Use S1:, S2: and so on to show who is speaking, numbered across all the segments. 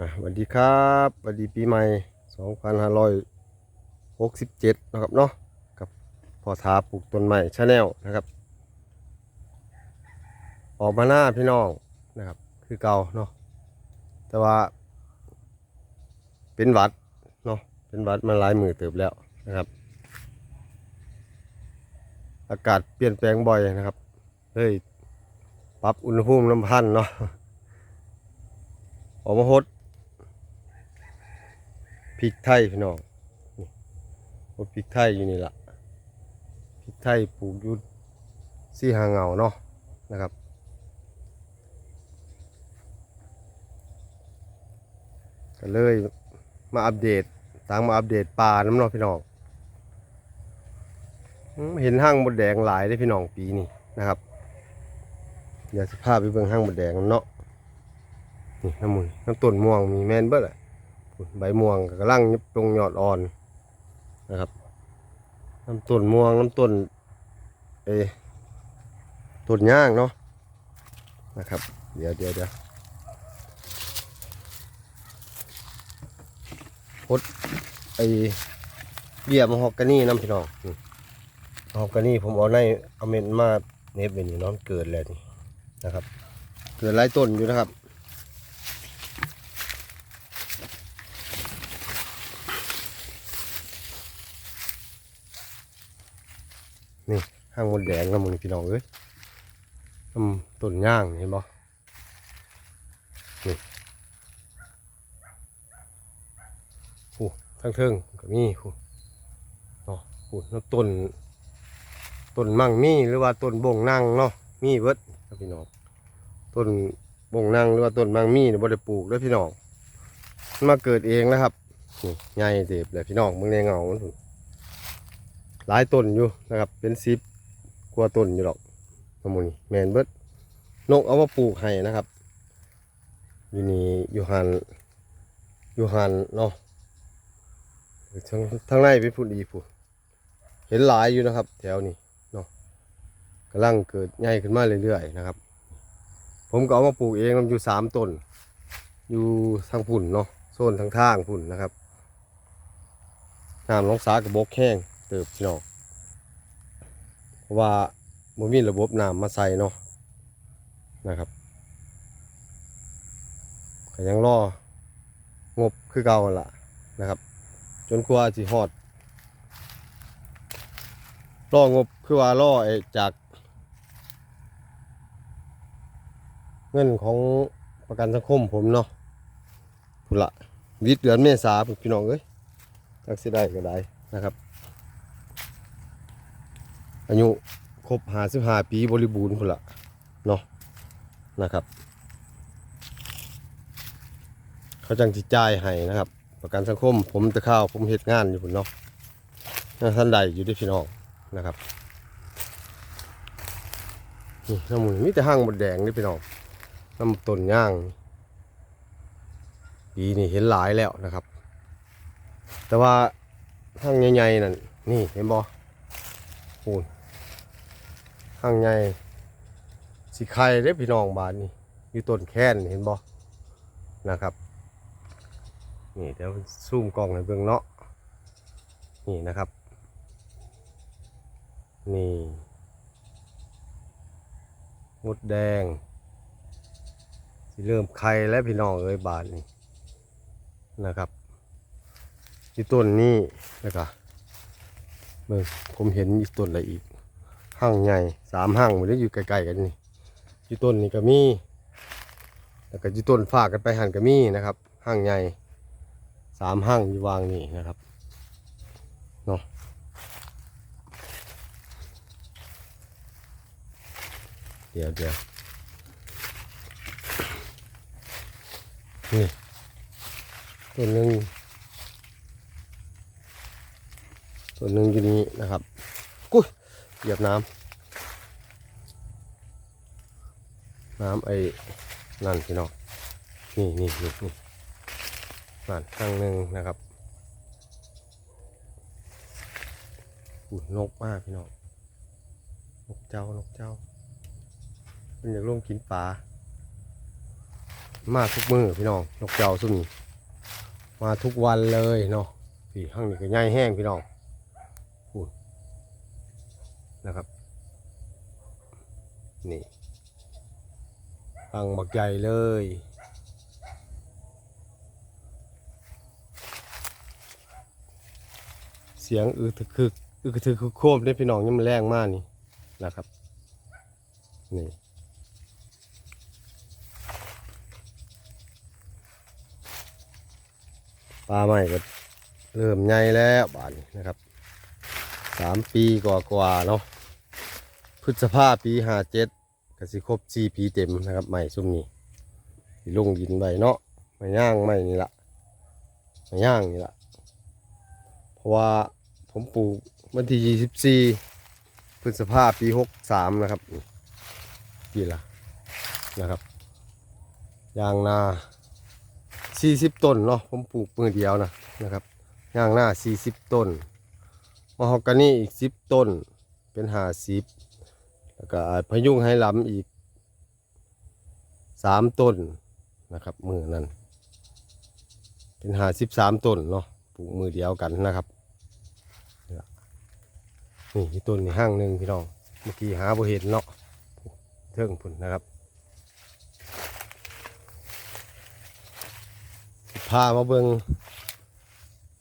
S1: อะสวัสดีครับสวัสดีปีใหม่ 2567 นะครับเนาะกับพอทาปลูกต้นใหม่ชาแนลนะครับ ออกมาหน้าพี่น้องนะครับ คือเก่าเนาะแต่ว่า เป็นวัดเนาะเป็นวัดมาหลายมือเติบแล้วนะครับ อากาศเปลี่ยนแปลงบ่อยนะครับเฮ้ยปรับอุณหภูมิน้ำพันเนาะออกมาฮด พริกไทยพี่น้องนี่ฮดพริกไทยอยู่นี่ละพริกไทยปลูกอยู่ซี่หางเงาเนาะนะครับก็เลยมาอัปเดตต่างมาอัปเดตป่าน้ำเนองพี่น้องเห็นห้างมดแดงหลายได้พี่น้องปีนี้นะครับเดี๋ยวสภาพไปเบิ่งห้างมดแดงเนาะนี่น้ำมันน้ำต้นม่วงมีแมนเบิดอะ ใบม่วงก็กำลังยิบตรงยอดอ่อนนะครับน้ำต้นม่วงน้ำต้นเอต้นย่างเนาะนะครับ เดี๋ยวเดี๋ยวเดี๋ยวพดไอเบี้ยมะฮอกกานี่น้ำพี่น้องมะฮอกกานี่ผมเอาในเอาเม็ดมาเน็บเป็นนี่เน้องเกิดแล้วนี่นะครับ เกิดหลายต้นอยู่นะครับ นี่ห้างมดแดงกับมึงพี่น้องเอ้ยน้ำต้นย่างเห็นบ่นี่โอ้ทั้งเทิงก็มีโอ้เนาะโอ้น้ำต้นต้นมั่งมีหรือว่าต้นบงนั่งเนาะมีเบิรับพี่น้องต้นบงนั่งหรือว่าต้นมั่งมีเนี่ยบ่ได้ปลูกเด้อพี่น้องมันมาเกิดเองแล้วครับนี่ใหญ่เจ็บเลยพี่น้องมึงในเงามันพุ่น หลายต้นอยู่นะครับ เป็นซิปกว่าต้นอยู่หรอกมะมุนแมนเบิดนกเอามาปลูกให้นะครับ อยู่นี่อยู่หันอยู่หันเนาะทางทางในเป็นผู้ดีผู้เห็นหลายอยู่นะครับ แถวนี้เนาะกำลังเกิดใหญ่ขึ้นมาเรื่อยๆนะครับ ผมก็เอามาปลูกเองมันอยู่สามต้น อยู่ทางพุ่นเนาะโซนทางทางพุ่นนะครับน้ำลงสากระบอกแห้ง เติบพี่น้องเพราะว่าบ่มีระบบน้ำมาใส่เนาะนะครับก็ยังรองบคือเก่าล่ะนะครับ จนกว่าสิฮอดรองบคือว่ารอไอ้จาก เงินของประกันสังคมผมเนาะพุละวิทย์เดือนเมษาพี่น้องเอ้ยจักสิได้ก็ได้นะครับ อายุครบห้าสิบห้าปีบริบูรณ์พุ่นละเนาะนะครับ เขาจังจิจ่ายให้นะครับ ประกันสังคมผมจะเข้าผมเหตุงานอยู่พุ่นเนาะท่านใดอยู่ด้วยพี่น้องนะครับนี่น้ำมันมีแต่ห้างหมดแดงนี่พี่น้องน้ำต้นย่างปีนี่เห็นหลายแล้วนะครับ แต่ว่าห้างใหญ่ๆนั่นนี่เห็นบ่ปูน ข้างในสีไข่ได้พี่น้องบานนี่อยู่ต้นแค้นเห็นบ่นะครับ นี่เดี๋ยวซูมกล้องในเบื้องเนาะนี่นะครับ นี่มดแดงสิเริ่มไข่แล้วพี่น้องเอ้ยบานนี่นะครับที่ต้นนี้นะครับเบิ่งผมเห็นอีกต้นอะไรอีก ห้างใหญ่สามห้างมันได้อยู่ใกลๆกันนี่อยู่ต้นนี่ก็มีแล้วก็อยู่ต้นฝากกันไปหันก็มีนะครับห้างใหญ่สามห้างอยู่วางนี่นะครับเนาะเดี๋ยวเดี๋ยวนี่ต้นหนึ่งส่วนหนึ่งอยู่นี้นะครับกุ้ย เหยียบน้ำน้ำไอ้นั่นพี่น้องนี่นี่นี่นี่นั่นข้างหนึ่งนะครับอุ้ยนกมากพี่น้องนกเจ้านกเจ้ามันอยากลงกินปลามาทุกมือพี่น้องนกเจ้าซุ่มนี้มาทุกวันเลยเนาะพี่ข้างนี้ก็ใหญ่แห้งพี่น้อง นะครับ นี่ฟังบักใหญ่เลย เสียงอือถึกคืออือถึกคือโคมได้พี่น้องยังมันแรงมากนี่นะครับ นี่ปลาใหม่ก็เริ่มใหญ่แล้วบานนี้นะครับสามปีกว่าๆเนาะ พฤษภาปีห้าเจ็ดกสิครบสี่ปีเต็มนะครับใหม่ซุ่มนี้ลงยินใบเนาะไม่ย่างไม่นี่ละไม่ย่างนี่ละเพราะว่าผมปลูกวันที่ยี่สิบสี่พฤษภาปีหกสามนะครับนี่ปีละนะครับยางนาสี่สิบต้นเนาะผมปลูกมือเดียวนะนะครับยางหน้าสี่สิบต้นมะฮอกกานี่อีกสิบต้นเป็นห้าสิบ แล้วก็พยุงไหหลำอีกสามต้นนะครับ มือนั้นเป็นหาสิบสามต้นเนาะปลูกมือเดียวกันนะครับนี่ต้นนี่ห้างหนึ่งพี่น้องเมื่อกี้หาบ่เห็นเนาะเทิงพุ่นนะครับพามาเบิง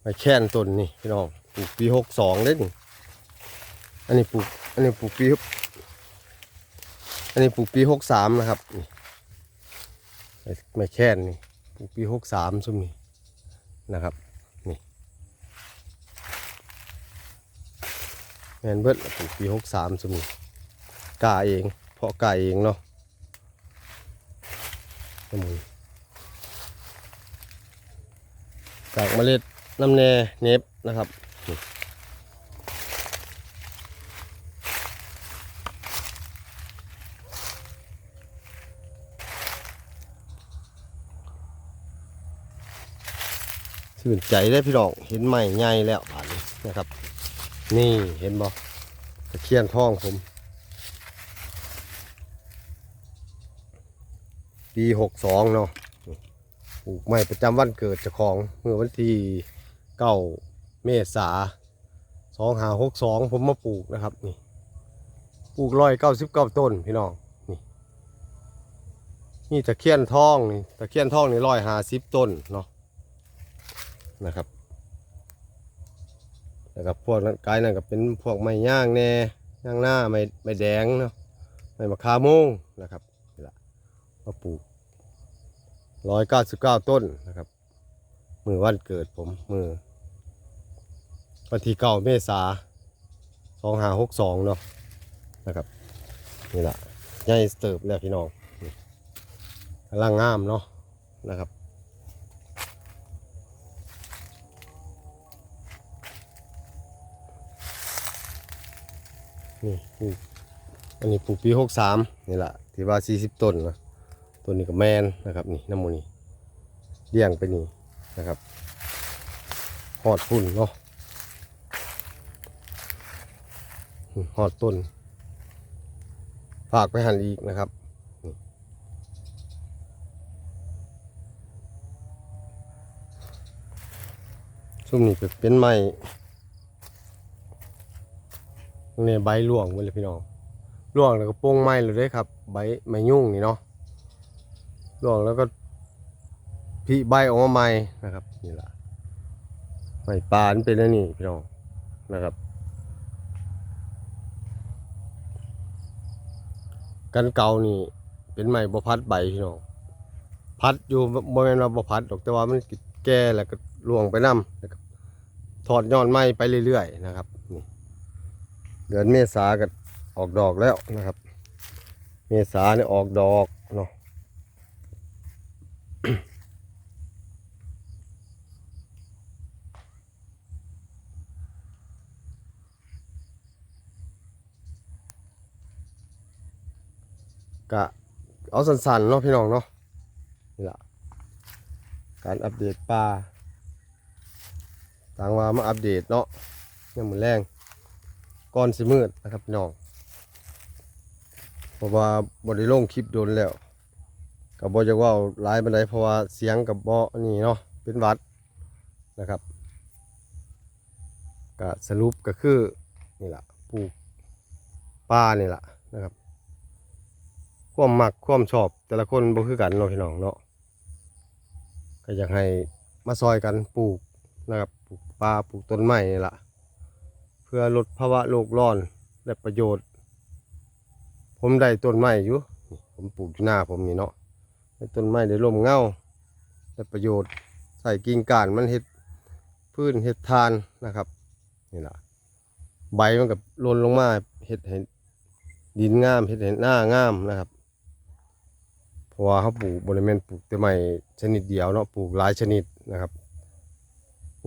S1: ไปแค่นต้นนี่พี่น้องปลูกปีหกสองเลยนี่อันนี้ปลูกอันนี้ปลูกปี อันนี้ปลูกปีหกสามนะครับนี่ไม่แค่นี่ปลูกปีหกสามซุ่มนี่นะครับนี่แมนเบิร์ดปลูกปีหกสามซุ่มนี่กาเองเพาะกาเองเนาะน้ำมือจากเมล็ดน้ำแน่เนฟนะครับ ชื่นใจได้พี่น้องเห็นใหม่ใหญ่แล้วบานี้นะครับ นี่เห็นบ่ตะเคียนทองผมปีหกสองเนาะปลูกไม้ประจำวันเกิดเจ้าของเมื่อวันที่เก้าเมษาสองหาหกสองผมมาปลูกนะครับนี่ปลูกร้อยเก้าสิบเก้าต้นพี่น้องนี่นี่ตะเคียนทองนี่ตะเคียนทองนี่ร้อยหาสิบต้นเนาะ นะครับแล้วก็พวกนั้นกายนั่นก็เป็นพวกไม้ย่างแน่ย่างหน้าไม้ไม้แดงเนาะไม้มะขามโมงนะครับนี่ละมาปลูกร้อยเก้าสิบเก้าต้นนะครับ มือวันเกิดผมมือวันที่เก้าเมษาสองหาหกสองเนาะนะครับนี่แหละใหญ่เติบแล้วพี่น้องนี่กำลังงามเนาะนะครับ นี่ปลูกอันนี้ปลูกปีหกสามนี่แหละที่ว่าสี่สิบต้นนะตัวนี้ก็แมนนะครับนี่น้ำมูนี่เลี้ยงไปนี่นะครับหอดฝุ่นเนาะหอดต้นฝากไปหันอีกนะครับช่วงนี้เป็นไม้ นี่ยใบหลวงไปเลยพี่น้องหลวงแล้วก็โป้งไม้เลยด้ครับ ใบไม้ยุ่งนี่เนาะร่วงแล้วก็พี่ใบออกมาใหม่นะครับนี่แหละใบปานเป็นแล้วนี่พี่น้องนะครับ กันเก่านี่ เป็นไม้บพัดใบพี่น้องพัดอยู่บริเวณเราบพัดดอกแต่ว่ามันแก่แล้วก็ร่วงไปน้ำนะครับถอดยอดไม้ไปเรื่อยๆนะครับ เดือนเมษาก็ออกดอกแล้วนะครับ เมษาเนี่ยออกดอกเนาะกะเอาสั้นๆเนาะพี่น้องเนาะนี่แหละการอัปเดตปลาต่างว่ามาอัปเดตเนาะยังมือแรง ก่อนสิมืดนะครับน้องเพราะว่าบริลงคลิปโดนแล้วก็บ่จะว่าหลายบันไดเพราะว่าเสียงกับบ่นี่เนาะเป็นวัดนะครับก็สรุปก็คือนี่แหละปลูกป่านี่แหละนะครับความมักความชอบแต่ละคนบ่คือกันเนาะพี่น้องเนาะก็อยากให้มาซอยกันปลูกนะครับปลูกป่าปลูกต้นไม้นี่แหละ เพื่อลดภาวะโลกร้อนและประโยชน์ ผมได้ต้นไม้อยู่ ผมปลูกอยู่หน้าผมนี่เนาะได้ต้นไม้ได้ร่มเงาได้ประโยชน์ ใส่กิ่งก้านมันเฮ็ดพื้นเฮ็ดทานนะครับนี่แหละใบมันกับล่นลงมาเฮ็ดให้ดินงามเฮ็ดให้หน้างามนะครับเพราะว่าเขาปลูกบริเวณปลูกแต่ไม้ชนิดเดียวเนาะปลูกหลายชนิดนะครับ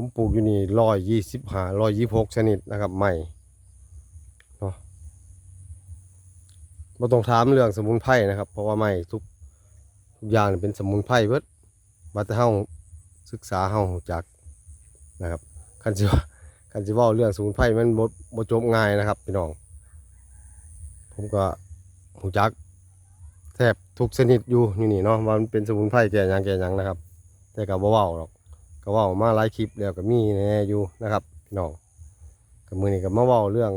S1: ผมปลูกอยู่นี่ร้อยยี่สิบห้าร้อยยี่หกชนิดนะครับไม้เนาะม่ต้องถามเรื่องสมุนไพรนะครับ เพราะว่าไม้ทุกทุกอย่างเป็นสมุนไพรเบิดมาแต่เฮาศึกษาเฮาจักนะครับคันสิว่าคันสิเว้าเรื่องสมุนไพรมันบ่บ่จบง่ายนะครับพี่น้อง ผมก็รู้จักแทบทุกชนิดอยู่อยู่นี่เนาะว่ามันเป็นสมุนไพรแก่ยังแก่ยังนะครับ แต่ก็บ่เว้าหรอก ก็ว้ามาหลายคลิปแล้วก็มีแน่อยู่นะครับพี่น้องก็มื้อนี้ก็มาว้าเรื่อง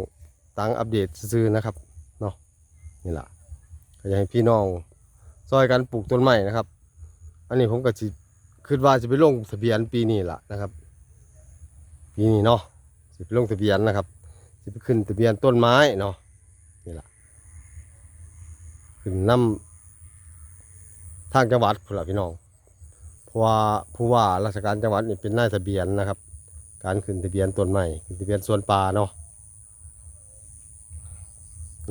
S1: ตังอัปเดตซื่อนะครับเนาะนี่แหละก็อยากให้พี่น้องซอยกันปลูกต้นไม้นะครับ อันนี้ผมก็สิคิดว่าจะไปลงทะเบียนปีนี้แหละนะครับ ปีนี้เนาะสิไปลงทะเบียนนะครับสิไปขึ้นทะเบียนต้นไม้เนาะนี่แหละขึ้นนำทางจังหวัดพุ่นละพี่น้อง เพราะว่าผู้ว่าราชการจังหวัดนี่เป็นนายทะเบียนนะครับ การขึ้นทะเบียนต้นไม้ขึ้นทะเบียนสวนป่าเนาะ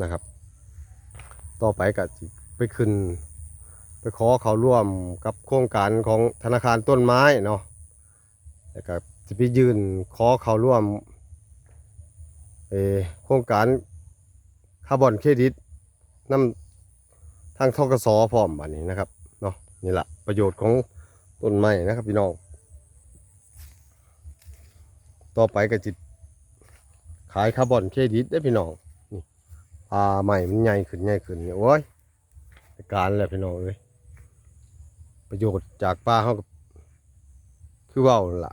S1: นะครับ ต่อไปก็ไปขึ้น ไปขอเขาร่วมกับโครงการของธนาคารต้นไม้เนาะแล้วก็จะไปยื่นขอเขาร่วมเอโครงการคาร์บอนเครดิตนำทางทกสพร้อมบัดนี้นะครับเนาะนี่แหละประโยชน์ของ ต้นไม้นะครับพี่น้อง ต่อไปก็จิตขายคาร์บอนเครดิตได้พี่น้องนี่ปลาใหม่มันใหญ่ขึ้นใหญ่ขึ้นเนี่ยโอ้ยการแล้วพี่น้องเอ้ยประโยชน์จากปลาเขากับคือว่าล่ะ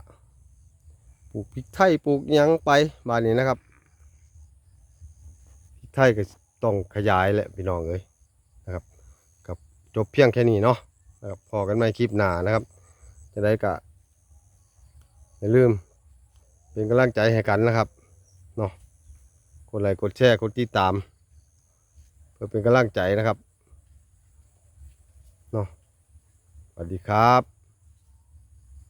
S1: ปลูกพริกไทยปลูกยังไปบ้านนี้นะครับพริกไทยก็ต้องขยายแหละพี่น้องเอ้ยจบเพียงแค่นี้เนาะนะครับพอกันใหม่คลิปหน้านะครับ จะได้กะอย่าลืม เป็นกำลังใจให้กันนะครับเนาะกดไลค์กดแชร์กดติดตาม เพื่อเป็นกำลังใจนะครับเนาะสวัสดีครับ